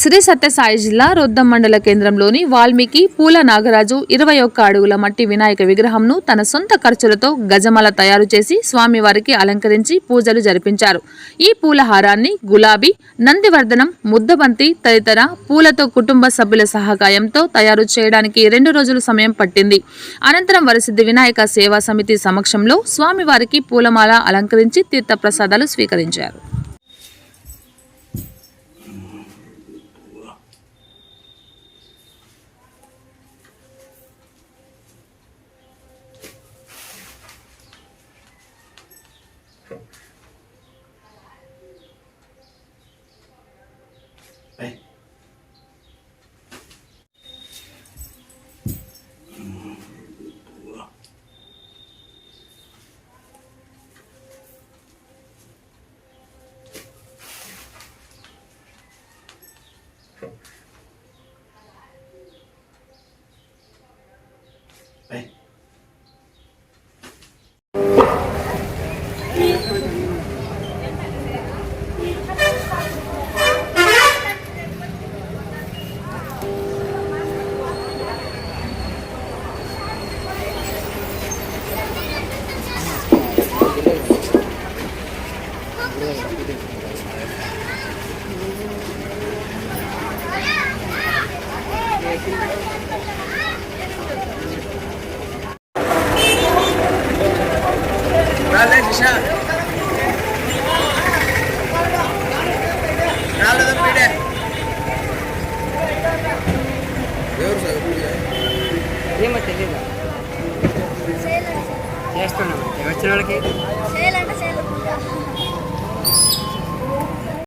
శ్రీ సత్యసాయి జిల్లా రొద్దం మండల కేంద్రంలోని వాల్మీకి పూల నాగరాజు ఇరవై ఒక్క అడుగుల మట్టి వినాయక విగ్రహంను తన సొంత ఖర్చులతో గజమాల తయారు చేసి స్వామివారికి అలంకరించి పూజలు జరిపించారు. ఈ పూల హారాన్ని గులాబీ నందివర్ధనం ముద్దబంతి తదితర పూలతో కుటుంబ సభ్యుల సహకాయంతో తయారు చేయడానికి రెండు రోజులు సమయం పట్టింది. అనంతరం వరసిద్ధి వినాయక సేవా సమితి సమక్షంలో స్వామివారికి పూలమాల అలంకరించి తీర్థప్రసాదాలు స్వీకరించారు. ఏమో తెలియదు చేస్తున్నాం వచ్చిన వాళ్ళకి?